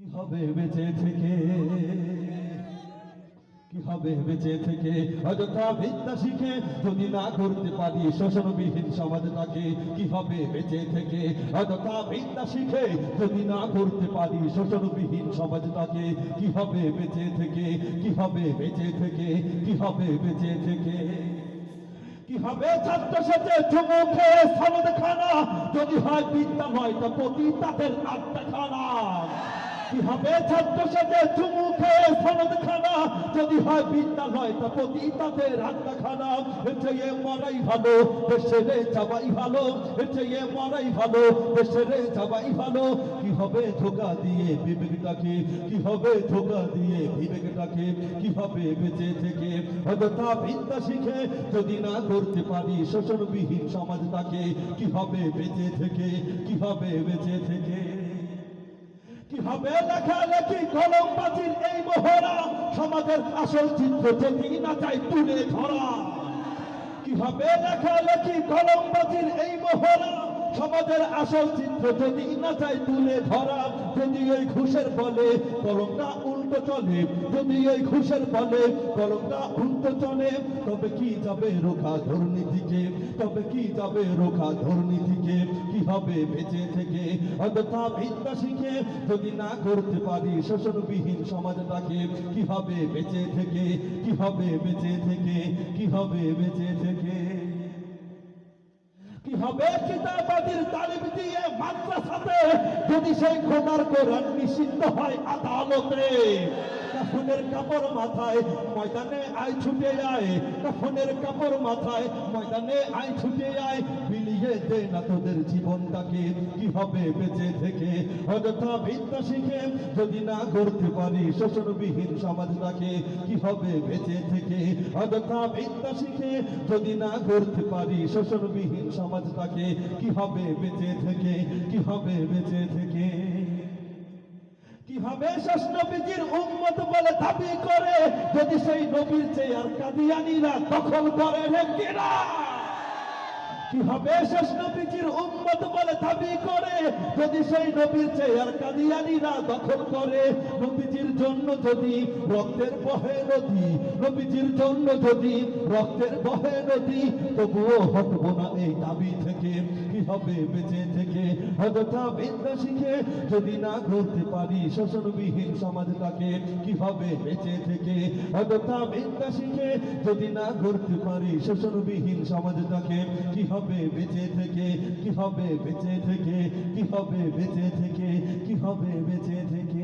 কি হবে বেঁচে থেকে? কি হবে বেঁচে থেকে? অযথা বিদ্যা শিখে যদি না করতে পারি শোষণবিহীন সমাজটাকে, কি হবে বেঁচে থেকে? অযথা বিদ্যা শিখে যদি না করতে পারি শোষণবিহীন সমাজটাকে, কি হবে বেঁচে থেকে? কি হবে বেঁচে থেকে? কি হবে বেঁচে থেকে? কি হবে ছাত্র সাথে চুমুখে সনদ খানা? যদি হয় বিদ্যা নয় তা প্রতি তাদের আত্মা খানা। হবে ছাত্র সাথে চুমুখে সনদ খানা যদি হয় বিদ্যা নয় তা প্রতি তাদের আত্মা খানা মরাই ভালো, দেশের যাবাই ভালো মরাই ভালো, দেশের যাবাই ভালো। কি হবে ধোকা দিয়ে বিবেকটাকে কি হবে ধোকা দিয়ে বিবেকটাকে কি হবে বেঁচে থেকে অযথা বিদ্যা শিখে যদি না করতে পারি শোষণবিহীন সমাজটাকে কি হবে বেঁচে থেকে কি হবে বেঁচে থেকে? কি হবে লেখালেখি কলম বাজির এই মোহরা? সমাজের আসল চিত্র যদি না চাই তুলে ধরা। কি হবে লেখালেখি কলম বাজির এই মোহরা? সমাজের আসল চিত্র যদি না চাই তুলে ধরা। যদি ওই ঘুষের বলে কলমটা উল্টো চলে, যদি ওই ঘুষের বলে কলমটা উল্টো চলে, তবে কি যাবে রোখা দুর্নীতিকে তবে কি যাবে রোখা দুর্নীতিকে কি হবে বেঁচে থেকে অযথা বিদ্যা শিখে যদি না করতে পারি, শোষণবিহীন সমাজটাকে কি হবে বেঁচে থেকে কি হবে বেঁচে থেকে? কি হবে বেঁচে থেকে যদি সেই খোদার কোরআন নিষিদ্ধ হয় আদালতে? কাফনের কাপড় মাথায় ময়দানে আয় ছুটে আয়। কাফনের কাপড় মাথায় ময়দানে আয় ছুটে আয়। বিলিয়ে দে না তোদের জীবনটাকে, কি হবে বেঁচে থেকে? অযথা বিদ্যা শিখে, যদি না করতে পারি শোষণবিহীন সমাজটাকে, কি হবে বেঁচে থেকে? অযথা বিদ্যা শিখে, যদি না করতে পারি শোষণবিহীন সমাজটাকে, কি হবে বেঁচে থেকে? কি হবে বেঁচে থেকে? শেষ নবীজির উম্মত বলে দাবি করে যদি সেই নবীর আর কাদিয়ানিরা দখল করে কিনা কি হবে শেষ নবীজির উম্মত বলে দাবি করে? যদি সেই নবীর চেয়ার কাদিয়ানিরা দখল করে, নবীজির জন্য যদি রক্তের বহে নদী, নবীজির জন্য যদি রক্তের বহে নদী, তবুও হটবো না এই দাবি থেকে। কি হবে বেঁচে থেকে? অযথা বিদ্যা শিখে যদি না করতে পারি শোষণবিহীন সমাজটাকে কি হবে বেঁচে থেকে? অযথা বিদ্যা শিখে যদি না করতে পারি শোষণবিহীন সমাজটাকে কি হবে বেঁচে থেকে? কি হবে বেঁচে থেকে? কি হবে বেঁচে থেকে? কি হবে বেঁচে থেকে?